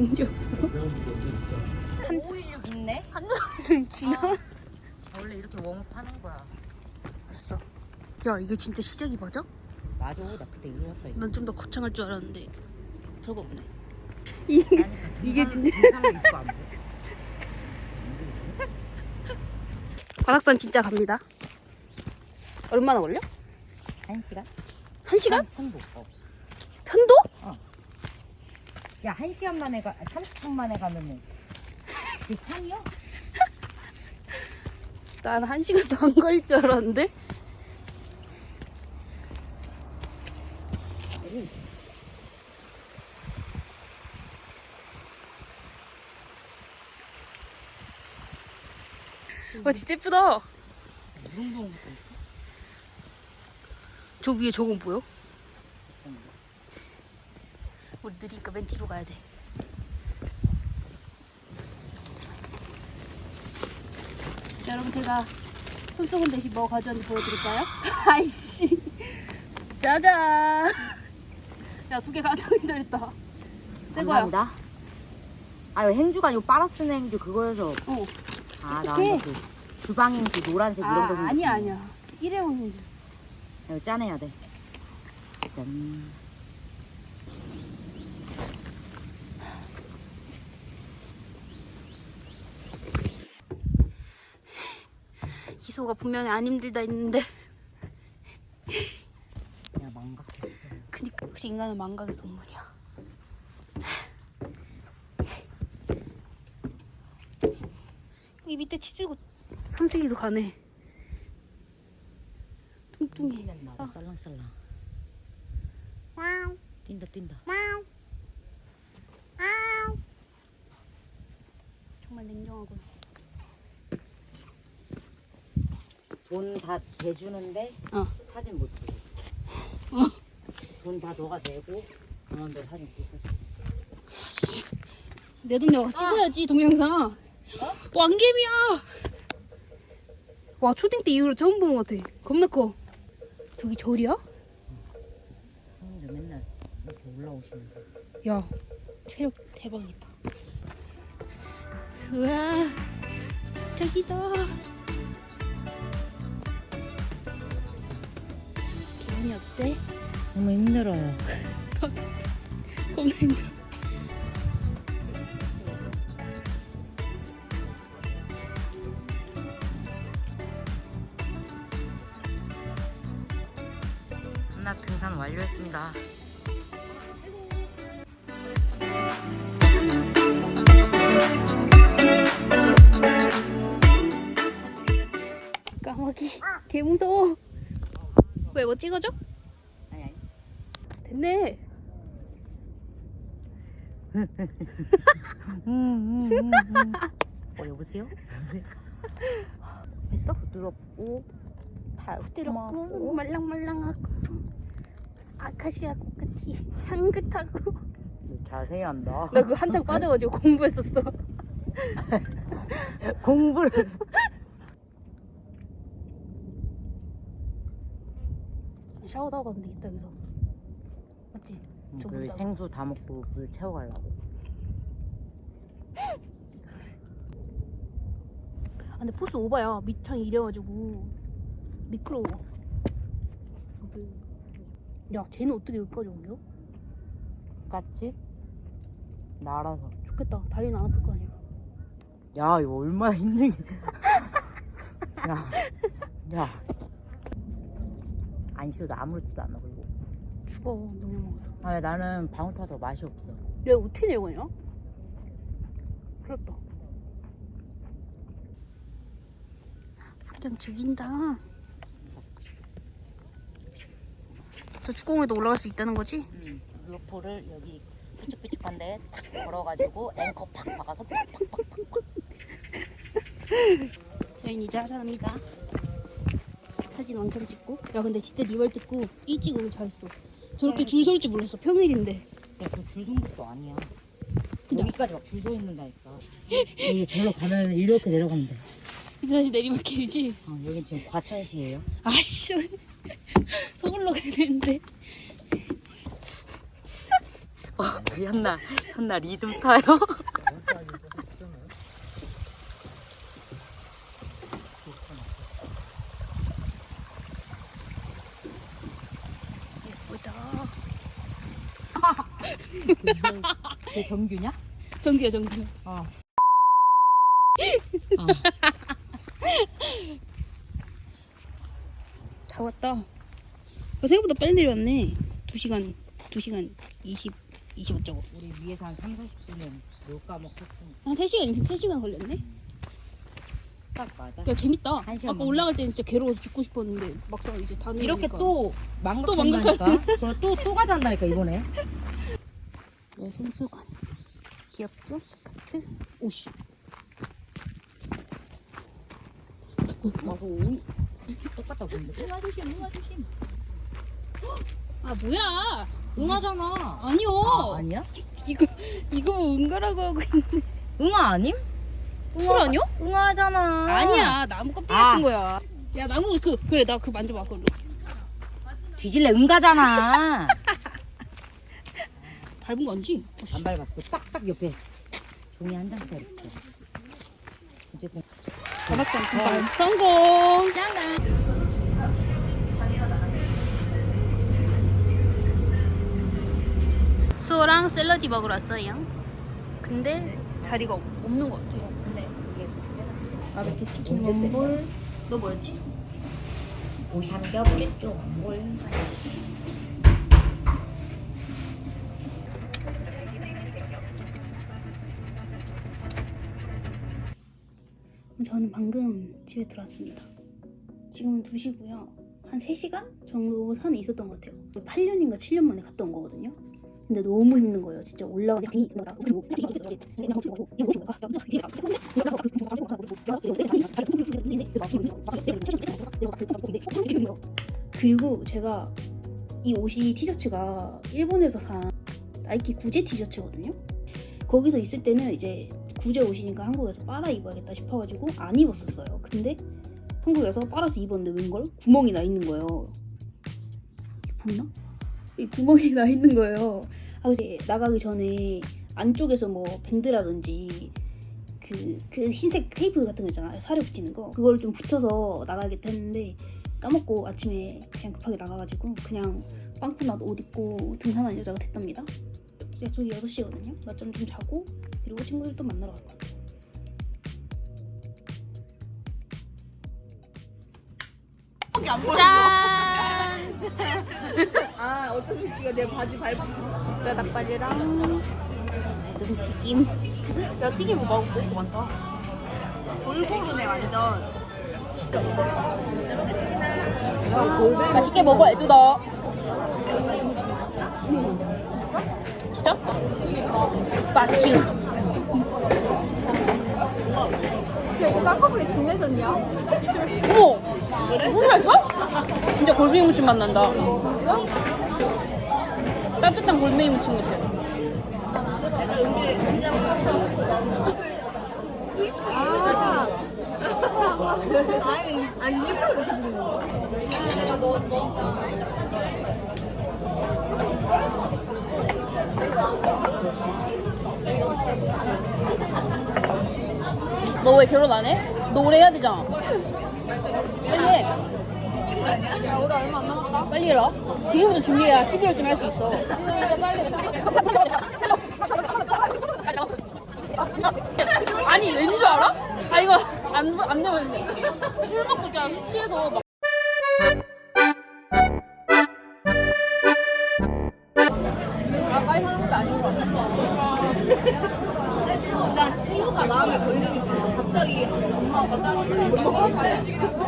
봉지 없어. 한 516 있네? 한정은 지나? 아, 원래 이렇게 웜업 하는 거야. 알았어. 야 이게 진짜 시작이 맞아? 맞아. 나 그때 일로 왔다. 이거. 난 좀 더 거창할 줄 알았는데 별거 없네. 그러니까 이게 등산- 진짜- 등산로 입고 안 보여? 관악산 진짜 갑니다. 얼마나 걸려? 한 시간? 한 시간? 편도. 어. 편도? 야, 한 시간 만에 가, 30분 만에 가면은 그 산이야? 난한 시간도 안 걸릴 줄 알았는데. 와 진짜 예쁘다. 무릉동 저 위에 저건 보여? 우리 느리니까 맨 뒤로 가야 돼. 자, 여러분 제가 손소금 대신 뭐 가져왔는지 보여드릴까요? 아이씨. 짜잔. 야, 두 개 가져오기 잘했다. 새 거야. 감사합니다. 아, 이거 행주가 아니고 빨아쓰는 행주 그거여서 어. 아, 나 어떡해? 그 주방인 그 노란색 이런 거 아, 아니야, 아니야. 일회용인 줄. 이거 짜내야 돼. 짠. 희소가 분명히 안 힘들다 했는데. 야, 망각했어. 그니까 역시 인간은 망각의 동물이야. 여기 밑에 치즈고 삼색이도 가네. 뚱뚱이. 나도 썰랑썰랑. 와우 뛴다 뛴다. 와우 와우. 정말 냉정하군. 돈 다 대주는데 어. 사진 못 찍어. 어. 돈 다 너가 내고 그런데 사진 찍을 수 있어. 내 돈 내가 찍어야지 동영상. 왕개미야. 와 초딩 때 이후로 처음 보는 것 같아. 겁나 커. 저기 절이야? 스님도 맨날 이렇게 올라오시면서 야 체력 대박이다. 우와 저기다. 기분이 어때? 너무 힘들어요. 겁나 힘들어. 한낮 등산 완료했습니다. 까마귀 개 무서워. 왜 뭐 찍어줘? 아니 아니. 됐네. 어 여보세요? 됐어? 부드럽고 다 부드럽고 말랑말랑하고 아카시아 꽃같이 향긋하고 자세히 한다. 나 그거 한창 빠져가지고 공부했었어 공부를. 샤워도 하고 가면 되겠다 여기서 맞지? 저그 물다가. 생수 다 먹고 물 채워가려고. 아, 근데 포스 오바야 밑창이 이래가지고 미끄러워 야 쟤는 어떻게 여기까지 옮겨? 깠지? 날아서. 좋겠다 다리는 안 아플 거 아니야 야 이거 얼마나 힘들게. 야, 야. 안 씻어도 아무렇지도 않아 그리고. 죽어 너무 먹어서 아 나는 방울토마토 맛이 없어. 야 어떻게 내고냐? 그렇다 풍경 죽인다 저 축구공에도 올라갈 수 있다는 거지? 음, 루프를 여기 삐쭉삐쭉한데 탁 걸어가지고 앵커 팍 박아서 팍팍팍팍. 저희는 이제 하산합니다 사진 왕창 찍고 야 근데 진짜 네말 듣고 일찍 오길 잘했어 저렇게 줄 설 줄 몰랐어 평일인데 야 그줄 서는 것도 아니야. 근데- 여기까지 막 줄 서 있는다니까. 여기 절로 가면 이렇게 내려가면 돼. 이제 다시 내리막길이지? 어, 여기 지금 과천시예요. 아씨 서울로 가야 되는데 어, 현나, 현나 리듬 타요? 예쁘다. 그 정규냐? 정규야 정규. 어. 다 왔다. 어, 생각보다 빨리 내려왔네. 2시간 2시간 20 25짜고. 우리 위에서 한 3, 40분은 못 까먹겠으니까 한 3시간 3시간 걸렸네. 딱 맞아. 야 재밌다. 한 시간 아까 올라갈 때는 진짜 괴로워서 죽고 싶었는데 막상 이제 다 이렇게 내려오니까. 또 망각한다니까. 그럼 또, 또 가잔다니까, 이번에. 내 손수건. 귀엽죠? 스커트. 오씨. 와서 오이. 똑같다 보는데. 응아 조심, 응아 조심. 아 뭐야? 응아잖아. 아니요. 아, 아니야? 이거 이거 은가라고 하고 있는. 응아 아님? 헐 아니요? 응아잖아. 아니야 나무 껍데기 아. 같은 거야. 야 나무 그 그래 나 그 만져봐 그걸로. 뒤질래 응가잖아. 밟은 거 아니지? 안 밟았어. 딱딱 옆에 종이 한 장짜리. 있어. 어쨌든 가봤잖아. 금발 성공. 수호랑 샐러디 먹으러 왔어요. 근데 자리가 없- 없는 것 같아요. 바베큐 치킨 원볼. 너 뭐였지? 오삼겹 쭈쭈 뭘 저는 방금 집에 들어왔습니다. 지금은 2시고요. 한 3시간 정도 산에 있었던 것 같아요. 8년인가 7년 만에 갔다 온 거거든요. 근데 너무 힘든 거예요. 진짜 올라가는 그리고 제가 이 옷이 티셔츠가 일본에서 산 나이키 구제 티셔츠거든요. 거기서 있을 때는 이제 구제 옷이니까 한국에서 빨아 입어야겠다 싶어가지고 안 입었었어요. 근데 한국에서 빨아서 입었는데 웬걸 구멍이 나 있는 거예요. 보이나? 이 구멍이 나 있는 거예요. 아, 이제 나가기 전에 안쪽에서 뭐 밴드라든지 그, 그 흰색 테이프 같은 거 있잖아요. 살에 붙이는 거. 그걸 좀 붙여서 나가야겠다 했는데 까먹고 아침에 그냥 급하게 나가가지고 그냥 빵꾸나도 옷 입고 등산하는 여자가 됐답니다. 약속이 6시거든요. 낮잠 좀 자고 그리고 친구들 또 만나러 갈 거예요. 짠! 아 어떤 새끼가 내 바지 밟아 뼈 닭발이랑 튀김. 야 튀김 먹고 먹고 많다 골고루네 완전 맛있게 먹어, 애들아. 진짜? 마큐. 야 이거 쌍꺼풀이 진해졌냐? 어머! 홍사했어? 진짜 골뱅이 무침 맛 난다. 따뜻한 골뱅이 무침 같아. 아 아니 아니 일부러 이렇게 주는 거야 너 왜 결혼 안 해? 너 올해 해야 되잖아. 빨리 해. 야, 우리 얼마 안 남았다. 빨리 해라. 지금부터 준비해야 12월쯤 할수 있어. 아니, 왠 줄 알아? 아, 이거 안, 안 되면 술 먹고 있잖아. 술 취해서 막.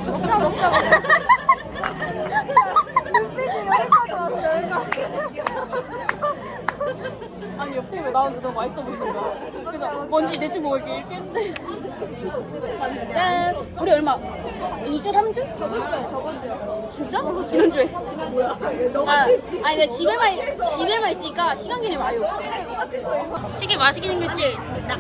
먹자 먹자. 아니 옆에 왜 나오는데 너무 맛있어 보이는 거야 뭔지 대충 먹을게 이렇게 했는데 짠 우리 얼마 2주 3주? 저번 주에 저번 주였어 진짜? 지난주에 아, 아니 근데 집에만 집에만 있으니까 시간 개념 아예 없어 치킨 맛있게 생겼지?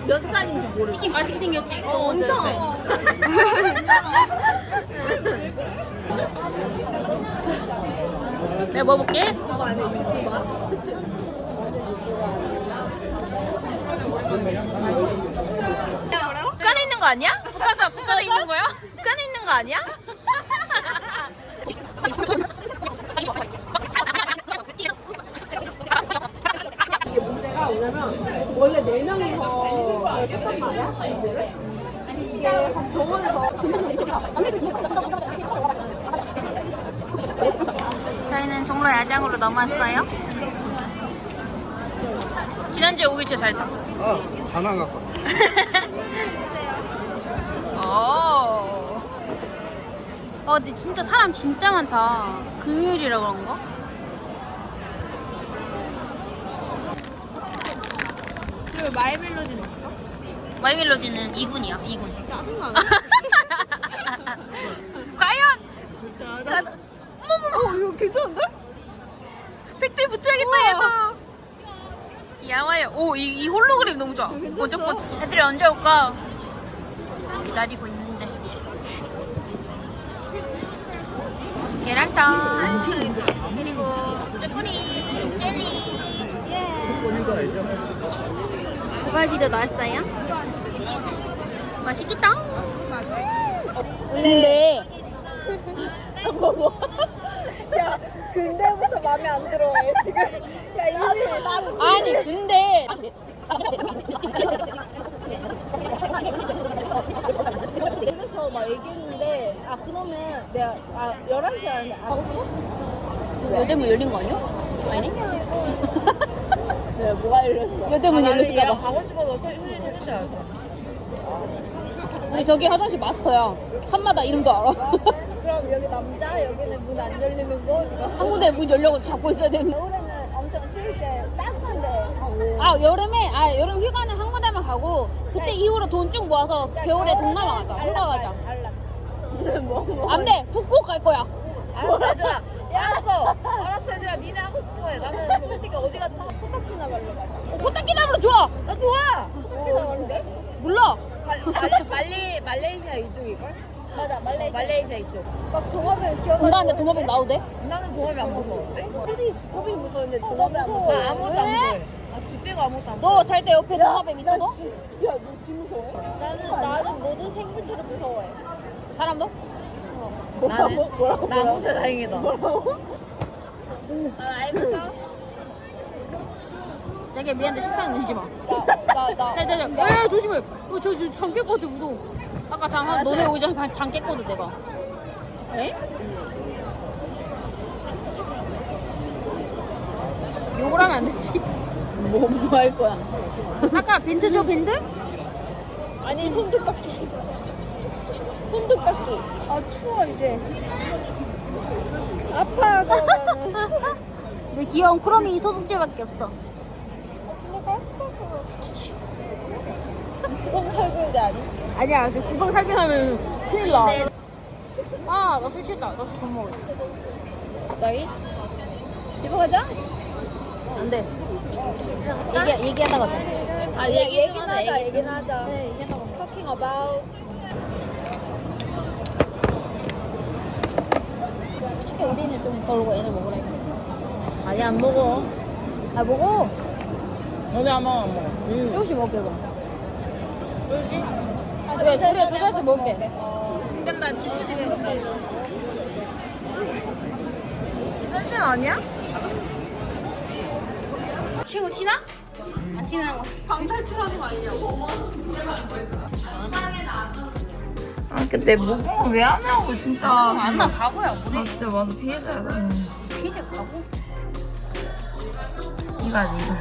몇 살인지 모르 치킨 맛있게 생겼지? 어, 엄청 내가 먹어볼게. 그거 안에 유튜브 북한에 있는 거 아니야? 북한사 북한에 있는 거야? 북한에 있는 거 아니야? 이게 문제가 뭐냐면 원래 네 명이서 했단 말이야 문제를 이게 병원에서 저희는 종로 야장으로 넘어왔어요. 지난주에 오길 진짜 잘했다. 아, 전화 갖고. 어. 어, 근데 진짜 사람 진짜 많다. 금요일이라 그런가? 그리고 마이 멜로디 넣었어? 마이멜로디는 2군이야, 2군. 짜증나네. 과연! 어머머머, 이거 괜찮은데? 팩트 붙여야겠다, 얘도. 야와요. 오, 이, 이 홀로그램 너무 좋아. 번쩍번쩍. 애들이 언제 올까? 기다리고 있는데. 계란탕. 그리고 쭈꾸리, 젤리. 조건인 거 알죠? 고갈비도 나왔어요. 맛있겠다. 근데 야, 근데부터 마음에 안 들어. 얘 지금. 야, 이미 나도. 아니 근데 그래서 막 얘기했는데, 아, 그러면 내가, 아, 11시 안에 안 하고 여대문 열린 거 아니야? 아니네. 왜, 뭐가 열렸어? 여대문 열렸을까 봐. 가고 싶어서 솔직히 생각지 않았어. 아니 저기 화장실 마스터야. 한마다 이름도 알아. 그럼 여기 남자, 여기는 문 안 열리는 거. 한 군데 문 열려고 잡고 있어야 되는. 겨울에는 엄청 추울 때 따뜻한데 가고. 아 여름에 아 여름 휴가는 한 군데만 가고 그때 이후로 돈 쭉 모아서 겨울에 동남아 가자. 휴가 가자. 알람. 뭐, 뭐. 안 돼 북극 갈 거야. 알았어, 얘들아. 알았어. 알았어, 얘들아. 니네 하고 싶어 해. 나는 솔직히 어디 가서 코타키나발루 가자. 어, 코타키나무로 좋아. 나 좋아. 코타키나발루인데? 몰라. 말레, 말레, 말레이시아 이쪽일걸? 맞아, 말레이시아. 말레이시아 이쪽. 막 동화뱀 기억나. 근데 도마뱀 나도 돼? 나는 동화뱀 안 무서운데? 헤리 두꺼비 무서운데 동화뱀 안 무서워. 나 아무것도 안 왜? 무서워. 아, 집 빼고 아무것도 안 무서워. 너잘때 옆에 도마뱀 있어도? 야, 너쥐 무서워해? 나는, 나는 모든 생물체를 무서워해. 사람도? 나는? 뭐라고? 나 진짜 다행이다. 뭐라고? 나 알면서. 자기야 미안한데 식상 늘지 마. 자, 자, 자. 에 조심해. 어, 저, 저, 것 같아, 무서워. 아까 장, 한, 너네 오기 전에 장 깼거든, 내가. 에? 욕을 하면 안 되지. 뭐, 뭐할 거야? 아까 밴드 줘, 밴드? 아니, 손도 깎기. 손도 깎기. 아, 추워, 이제. 아파, 그러면은. 내 귀여운 크롬이 소독제밖에 없어. 구멍 살구제 아니? 아니야, 저 구강 살게 하면 큰일 나. 아, 나 술 취했다. 나 술 못 먹어. 갑자기? 집에 가자? 안 돼. 얘기, 얘기하다가 돼. 아, 얘기, 얘기나 하자, 얘기나 하자. 네, 얘기하다가. Talking about. 쉽게 우리는 좀 덜고 얘네 먹으래. 아니, 안 먹어. 아, 먹어. 너네 안 먹어, 안 먹어. 응. 조금씩 먹게, 그럼. 그러지? 그래, 그래, 두 살씩 먹을게. 근데 나 친구 집에 갔다 선생 아니야? 친구 친하? 안 친한 거. 방탈출하는 거 아니냐고. 아, 근데 목공을 왜 안 하고, 진짜. 안나 바보야, 뭐래. 아, 진짜 완전 피해자야. 피제 바보? 이거 아니, 이거.